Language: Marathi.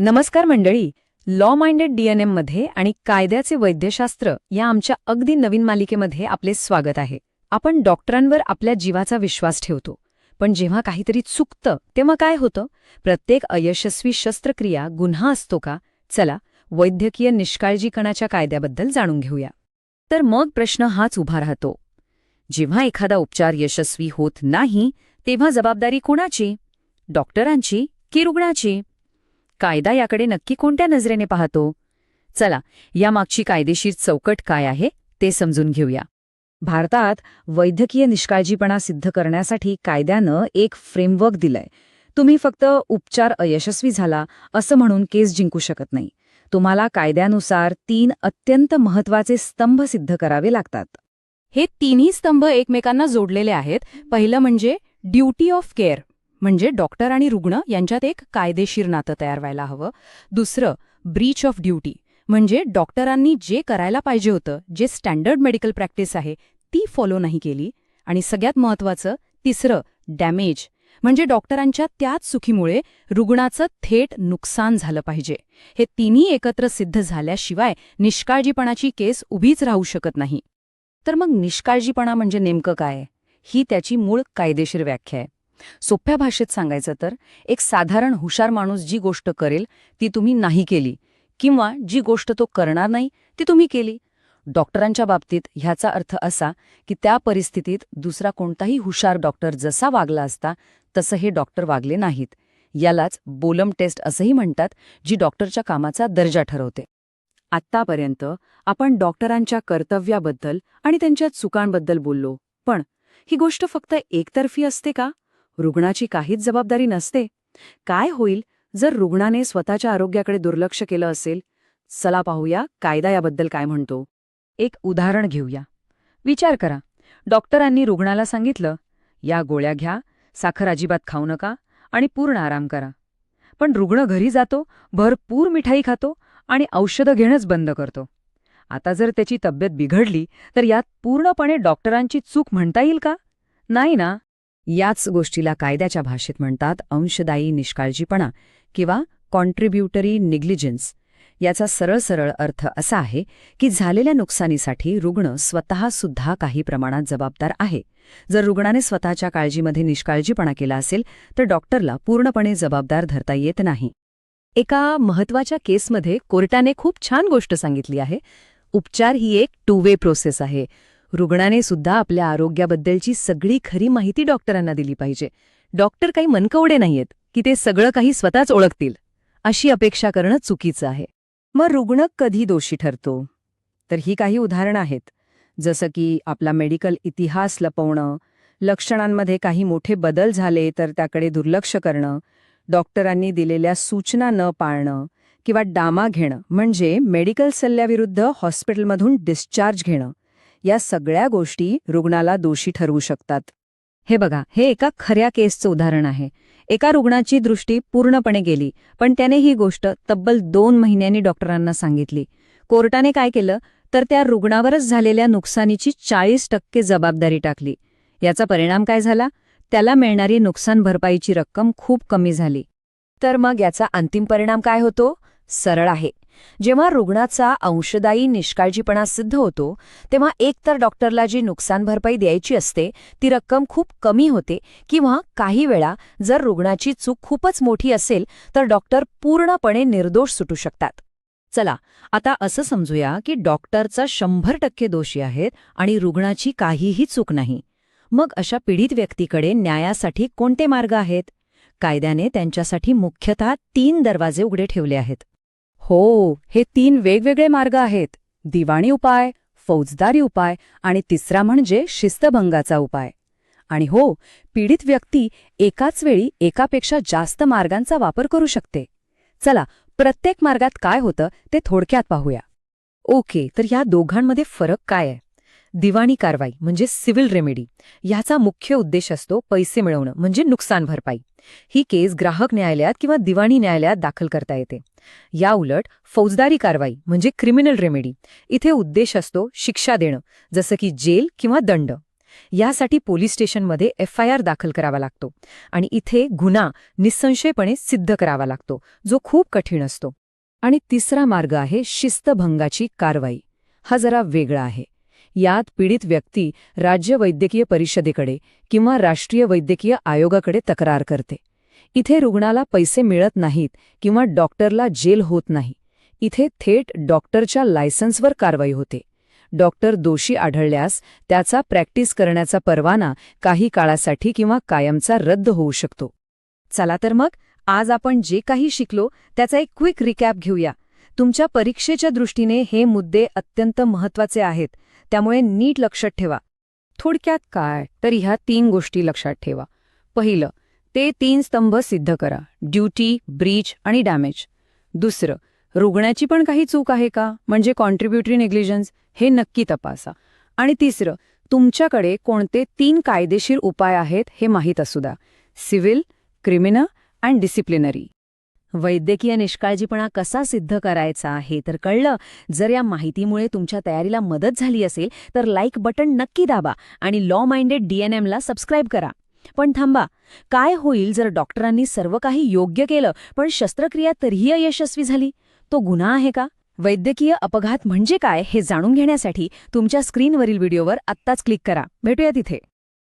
नमस्कार मंडळी. लॉ माइंडेड डीएनएममध्ये आणि कायद्याचे वैद्यशास्त्र या आमच्या अगदी नवीन मालिकेमध्ये आपले स्वागत आहे. आपण डॉक्टरांवर आपल्या जीवाचा विश्वास ठेवतो. पण जेव्हा काहीतरी चुकतं तेव्हा काय होतं? प्रत्येक अयशस्वी शस्त्रक्रिया गुन्हा असतो का? चला वैद्यकीय निष्काळजीकणाच्या कायद्याबद्दल जाणून घेऊया. तर मग प्रश्न हाच उभा राहतो. जेव्हा एखादा उपचार यशस्वी होत नाही तेव्हा जबाबदारी कोणाची? डॉक्टरांची की रुग्णाची? कायदा याकडे नक्की कोणत्या नजरेने पाहतो? चला यामागची कायदेशीर चौकट काय आहे ते समजून घेऊया. भारतात वैद्यकीय निष्काळजीपणा सिद्ध करण्यासाठी कायद्यानं एक फ्रेमवर्क दिलंय. तुम्ही फक्त उपचार अयशस्वी झाला असं म्हणून केस जिंकू शकत नाही. तुम्हाला कायद्यानुसार तीन अत्यंत महत्त्वाचे स्तंभ सिद्ध करावे लागतात. हे तिन्ही स्तंभ एकमेकांना जोडलेले आहेत. पहिलं म्हणजे ड्युटी ऑफ केअर म्हणजे डॉक्टर आणि रुग्ण यांच्यात एक कायदेशीर नातं तयार व्हायला हवं. दुसरं ब्रीच ऑफ ड्युटी म्हणजे डॉक्टरांनी जे करायला पाहिजे होतं जे स्टँडर्ड मेडिकल प्रॅक्टिस आहे ती फॉलो नाही केली. आणि सगळ्यात महत्त्वाचं तिसरं डॅमेज म्हणजे डॉक्टरांच्या त्याच चुकीमुळे रुग्णाचं थेट नुकसान झालं पाहिजे. हे तिन्ही एकत्र सिद्ध झाल्याशिवाय निष्काळजीपणाची केस उभीच राहू शकत नाही. तर मग निष्काळजीपणा म्हणजे नेमकं काय? ही त्याची मूळ कायदेशीर व्याख्या आहे. सोप्या भाषेत सांगायचं तर एक साधारण हुशार माणूस जी गोष्ट करेल ती तुम्ही नाही केली. किंवा जी गोष्ट तो करणार नाही ती तुम्ही केली. डॉक्टरांच्या बाबतीत ह्याचा अर्थ असा की त्या परिस्थितीत दुसरा कोणताही हुशार डॉक्टर जसा वागला असता तसं हे डॉक्टर वागले नाहीत. यालाच बोलम टेस्ट असंही म्हणतात जी डॉक्टरच्या कामाचा दर्जा ठरवते. आत्तापर्यंत आपण डॉक्टरांच्या कर्तव्याबद्दल आणि त्यांच्या चुकांबद्दल बोललो पण ही गोष्ट फक्त एकतर्फी असते का? रुग्णाची काहीच जबाबदारी नसते. काय होईल जर रुग्णाने स्वतःच्या आरोग्याकडे दुर्लक्ष केलं असेल? चला पाहूया कायदा याबद्दल काय म्हणतो. एक उदाहरण घेऊया. विचार करा. डॉक्टरांनी रुग्णाला सांगितलं या गोळ्या घ्या साखर अजिबात खाऊ नका आणि पूर्ण आराम करा. पण रुग्ण घरी जातो भरपूर मिठाई खातो आणि औषधं घेणंच बंद करतो. आता जर त्याची तब्येत बिघडली तर यात पूर्णपणे डॉक्टरांची चूक म्हणता येईल का? नाही ना. याच गोष्टीला कायद्याच्या भाषेत म्हणतात अंशदायी निष्काळजीपणा किंवा कॉन्ट्रीब्युटरी निग्लिजन्स याचा सरळ सरळ अर्थ असा आहे की झालेल्या नुकसानीसाठी रुग्ण स्वतःसुद्धा काही प्रमाणात जबाबदार आहे. जर रुग्णाने स्वतःच्या काळजीमध्ये निष्काळजीपणा केला असेल तर डॉक्टरला पूर्णपणे जबाबदार धरता येत नाही. एका महत्त्वाच्या केसमध्ये कोर्टाने खूप छान गोष्ट सांगितली आहे. उपचार ही एक टू वे प्रोसेस आहे. रुग्णाने सुद्धा आपल्या आरोग्याबद्दलची सगळी खरी माहिती डॉक्टरांना दिली पाहिजे. डॉक्टर काही मनकवडे नाहीयेत की ते सगळं काही स्वतःच ओळखतील अशी अपेक्षा करणं चुकीचं आहे. मग रुग्ण कधी दोषी ठरतो? तर ही काही उदाहरणं आहेत. जसं की आपला मेडिकल इतिहास लपवणं लक्षणांमध्ये काही मोठे बदल झाले तर त्याकडे दुर्लक्ष करणं डॉक्टरांनी दिलेल्या सूचना न पाळणं किंवा डामा घेणं म्हणजे मेडिकल सल्ल्याविरुद्ध हॉस्पिटलमधून डिस्चार्ज घेणं. या सगळ्या गोष्टी रुग्णाला दोषी ठरवू शकतात. हे बघा हे एका खऱ्या केसचं उदाहरण आहे. एका रुग्णाची दृष्टी पूर्णपणे गेली पण त्याने ही गोष्ट तब्बल दोन महिन्यांनी डॉक्टरांना सांगितली. कोर्टाने काय केलं? तर त्या रुग्णावरच झालेल्या नुकसानीची चाळीस टक्के जबाबदारी टाकली. याचा परिणाम काय झाला? त्याला मिळणारी नुकसान भरपाईची रक्कम खूप कमी झाली. तर मग याचा अंतिम परिणाम काय होतो? सरळ आहे. जेव्हा रुग्णाचा अंशदायी निष्काळजीपणा सिद्ध होतो तेव्हा एकतर डॉक्टरला जी नुकसान भरपाई द्यायची असते ती रक्कम खूप कमी होते किंवा काही वेळा जर रुग्णाची चूक खूपच मोठी असेल तर डॉक्टर पूर्णपणे निर्दोष सुटू शकतात. चला आता असं समजूया की डॉक्टरचा शंभर टक्के दोषी आहेत आणि रुग्णाची काहीही चूक नाही. मग अशा पीडित व्यक्तीकडे न्यायासाठी कोणते मार्ग आहेत? कायद्याने त्यांच्यासाठी मुख्यतः तीन दरवाजे उघडे ठेवले आहेत. हो हे तीन वेगवेगळे मार्ग आहेत. दिवाणी उपाय फौजदारी उपाय आणि तिसरा म्हणजे शिस्तभंगाचा उपाय. आणि हो पीडित व्यक्ती एकाच वेळी एकापेक्षा जास्त मार्गांचा वापर करू शकते. चला प्रत्येक मार्गात काय होतं ते थोडक्यात पाहूया. ओके तर ह्या दोघांमध्ये फरक काय आहे? दिवाणी कारवाई म्हणजे सिव्हिल रेमेडी ह्याचा मुख्य उद्देश असतो पैसे मिळवणं म्हणजे नुकसान भरपाई. ही केस ग्राहक न्यायालयात किंवा दिवाणी न्यायालयात दाखल करता येते. याउलट फौजदारी कारवाई म्हणजे क्रिमिनल रेमेडी इथे उद्देश असतो शिक्षा देणं जसं की जेल किंवा दंड. यासाठी पोलीस स्टेशनमध्ये एफ आय आर दाखल करावा लागतो आणि इथे गुन्हा निसंशयपणे सिद्ध करावा लागतो जो खूप कठीण असतो. आणि तिसरा मार्ग आहे शिस्तभंगाची कारवाई. हा जरा वेगळा आहे. यात पीडित व्यक्ती राज्य वैद्यकीय परिषदेकडे किंवा राष्ट्रीय वैद्यकीय आयोगाकडे तक्रार करते. इथे रुग्णाला पैसे मिळत नाहीत किंवा डॉक्टरला जेल होत नाही. इथे थेट डॉक्टरच्या लायसन्सवर कारवाई होते. डॉक्टर दोषी आढळल्यास त्याचा प्रॅक्टिस करण्याचा परवाना काही काळासाठी किंवा कायमचा रद्द होऊ शकतो. चला तर मग आज आपण जे काही शिकलो त्याचा एक क्विक रिकॅप घेऊया. तुमच्या परीक्षेच्या दृष्टीने हे मुद्दे अत्यंत महत्त्वाचे आहेत त्यामुळे नीट लक्षात ठेवा. थोडक्यात काय? तर ह्या तीन गोष्टी लक्षात ठेवा. पहिलं ते तीन स्तंभ सिद्ध करा. ड्युटी ब्रीच आणि डॅमेज दुसरं रुग्णाची पण काही चूक आहे का? म्हणजे कॉन्ट्रीब्युटरी नेग्लिजन्स हे नक्की तपासा. आणि तिसरं तुमच्याकडे कोणते तीन कायदेशीर उपाय आहेत हे माहीत असू द्या. सिव्हिल क्रिमिनल अँड डिसिप्लिनरी वैद्यकीय निष्काळजीपणा कसा सिद्ध करायचा हे तर कळलं. जर या माहितीमुळे तुमच्या तयारीला मदत झाली असेल तर लाईक बटन नक्की दाबा आणि लॉ माइंडेड डीएनएमला सबस्क्राईब करा. पण थांबा काय होईल जर डॉक्टरांनी सर्व काही योग्य केलं पण शस्त्रक्रिया तरीही अयशस्वी झाली? तो गुन्हा आहे का? वैद्यकीय अपघात म्हणजे काय हे जाणून घेण्यासाठी तुमच्या स्क्रीनवरील व्हिडिओवर आत्ताच क्लिक करा. भेटूया तिथे.